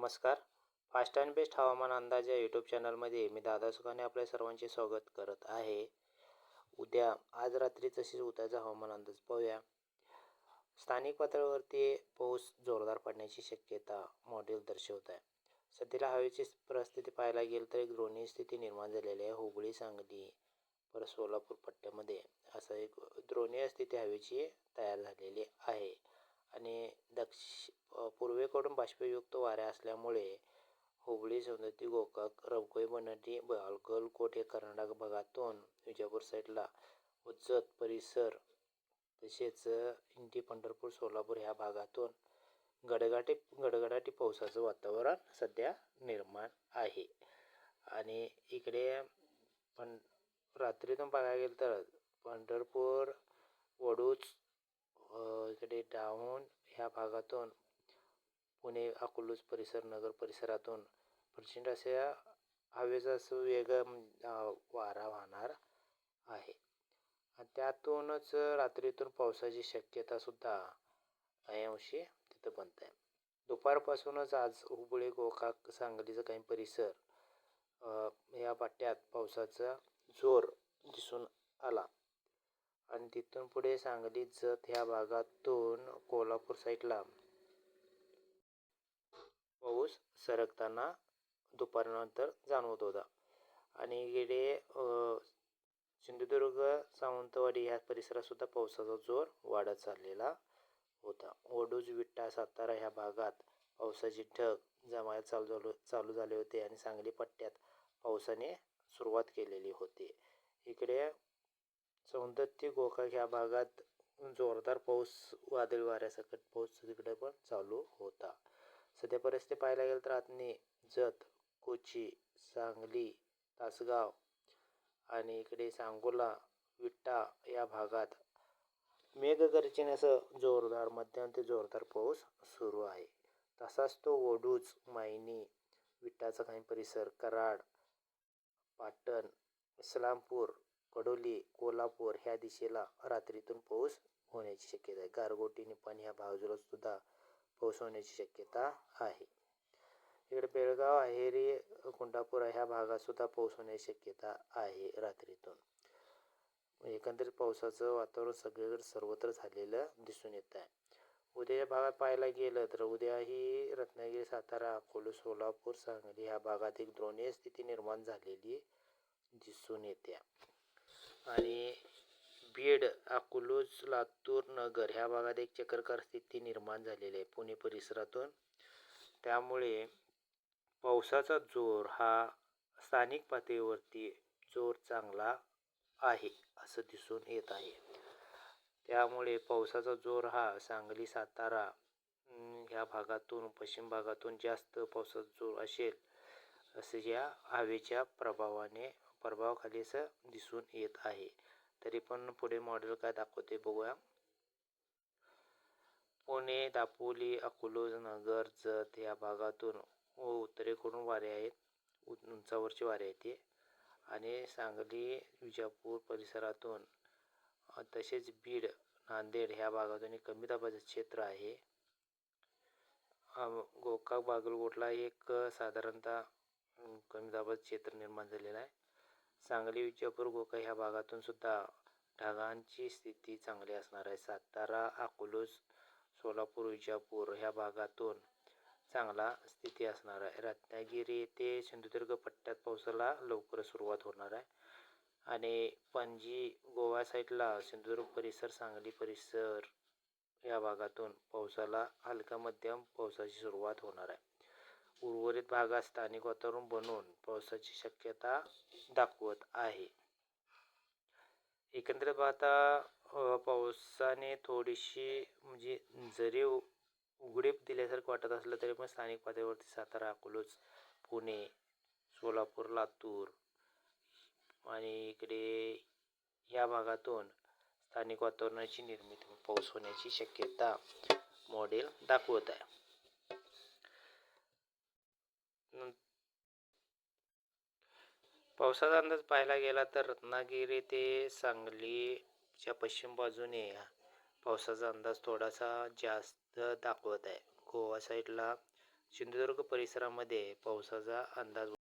नमस्कार. Fast and best हवामान अंदाज या यूट्यूब चॅनलमध्ये मी दादा सुखाने आपल्या सर्वांचे स्वागत करत आहे. उद्या आज रात्री तसेच उद्याचा हवामान अंदाज पाहूया. स्थानिक पातळीवरती पाऊस जोरदार पडण्याची शक्यता मॉडेल दर्शवत आहे सध्याला हवेची परिस्थिती पाहायला गेलं तर एक द्रोणी स्थिती निर्माण झालेली आहे हुबळी सांगली परत सोलापूर पट्ट्यामध्ये. असं एक द्रोणीय स्थिती हवेची तयार झालेली आहे. आणि दक्ष पूर्वेकडून बाष्पयुक्त वाऱ्या असल्यामुळे हुबळी सौंदती गोकाक रवकोई बनटी बाळगलकोट हे कर्नाटक भागातून विजापूर साईडला उज्जत परिसर तसेच इंटी पंढरपूर सोलापूर ह्या भागातून गडगाटी गडगडाटी पावसाचं वातावरण सध्या निर्माण आहे. आणि इकडे पण रात्रीतून बघायला गेलं तर पंढरपूर वडूच इकडे डाऊन ह्या भागातून पुणे अकलूज परिसर नगर परिसरातून प्रचंड अशा हवेचा वेग वारा वाहणार आहे. त्यातूनच रात्रीतून पावसाची शक्यतासुद्धा ऐंशी तिथं बनत. आहे दुपारपासूनच आज हुबळी गोकाक सांगलीचा काही परिसर या पट्ट्यात पावसाचा जोर दिसून आला. आणि तिथून पुढे सांगली जत ह्या भागातून कोल्हापूर साईडला पाऊस सरकताना दुपारनंतर जाणवत होता. आणि इकडे सिंधुदुर्ग सावंतवाडी ह्या परिसरातसुद्धा पावसाचा जोर वाढत चाललेला होता. ओडूज विट्टा सातारा ह्या भागात पावसाची ढग जमायला चालू झालो चालू झाले होते आणि सांगली पट्ट्यात पावसाने सुरुवात केलेली होती. इकडे सौंदत्य गोकाक ह्या भागात जोरदार पाऊस वादळी वाऱ्यासकट पाऊस तिकडे पण चालू होता. सध्या परिस्थिती पाहायला गेलं तर आतनी जत कोची सांगली तासगाव आणि इकडे सांगोला विट्टा या भागात मेघगर्जनेसह जोरदार मध्यम ते जोरदार पाऊस सुरू आहे. तसाच तो वडूज मायनी विट्टाचा काही परिसर कराड पाटण इस्लामपूर कडोली कोल्हापूर ह्या दिशेला रात्रीतून पाऊस होण्याची शक्यता आहे. गारगोटी पण ह्या बाजूला सुद्धा पाऊस शक्यता आहे. इकडे बेळगाव अहेरी कुंडापूर ह्या भागातसुद्धा पोहोचवण्याची पाऊस होण्याची शक्यता आहे रात्रीतून. एकंदरीत पावसाचं वातावरण सगळीकडे सर्वत्र झालेलं दिसून येत आहे. उद्याच्या भागात पाहायला गेलं तर उद्याही रत्नागिरी सातारा अकोला सोलापूर सांगली ह्या भागात एक द्रोणीय स्थिती निर्माण झालेली दिसून येते. आणि बीड अकलूज लातूर नगर ह्या भागात एक चक्रकार स्थिती निर्माण झालेली आहे पुणे परिसरातून. त्यामुळे पावसाचा जोर हा स्थानिक पातळीवरती जोर चांगला आहे असं दिसून येत आहे. त्यामुळे पावसाचा जोर हा सांगली सातारा ह्या भागातून पश्चिम भागातून जास्त पावसाचा जोर असेल असं या हवेच्या प्रभावाने प्रभावाखाली असं दिसून येत आहे. तरी पण पुढे मॉडेल काय दाखवते बघूया. पुणे दापोली अकोलोज नगर जत या भागातून व उत्तरेकडून वारे आहेत. उंचावरचे वारे आहेत ते आणि सांगली विजापूर परिसरातून तसेच बीड नांदेड ह्या भागातून एक कमी दाबाचं क्षेत्र आहे. गोकाक बागलकोटला एक साधारणतः कमी दाबाचं क्षेत्र निर्माण झालेलं आहे. सांगली विजापूर गोका ह्या भागातून सुद्धा ढगांची स्थिती चांगली असणार आहे. सातारा अकोलोज सोलापूर विजापूर ह्या भागातून चांगला स्थिती असणार आहे. रत्नागिरी ते सिंधुदुर्ग पट्ट्यात पावसाला लवकर सुरुवात होणार आहे. आणि पणजी गोवा साईडला सिंधुदुर्ग परिसर सांगली परिसर या भागातून पावसाला हलका मध्यम पावसाची सुरुवात होणार आहे. उर्वरित भागात स्थानिक वातावरण बनवून पावसाची शक्यता दाखवत आहे. एकंदरीत पाहता पावसाने थोडीशी म्हणजे जरी उघडीप दिल्यासारखं वाटत असलं तरी पण स्थानिक पातळीवरती सातारा अकोलोज पुणे सोलापूर लातूर आणि इकडे या भागातून स्थानिक वातावरणाची निर्मिती पाऊस होण्याची शक्यता मॉडेल दाखवत आहे. पावसाचा अंदाज पाहायला गेला तर रत्नागिरी ते सांगलीच्या पश्चिम बाजूने पावसाचा अंदाज थोडासा जास्त दाखवत आहे. गोवा साईडला सिंधुदुर्ग परिसरामध्ये पावसाचा अंदाज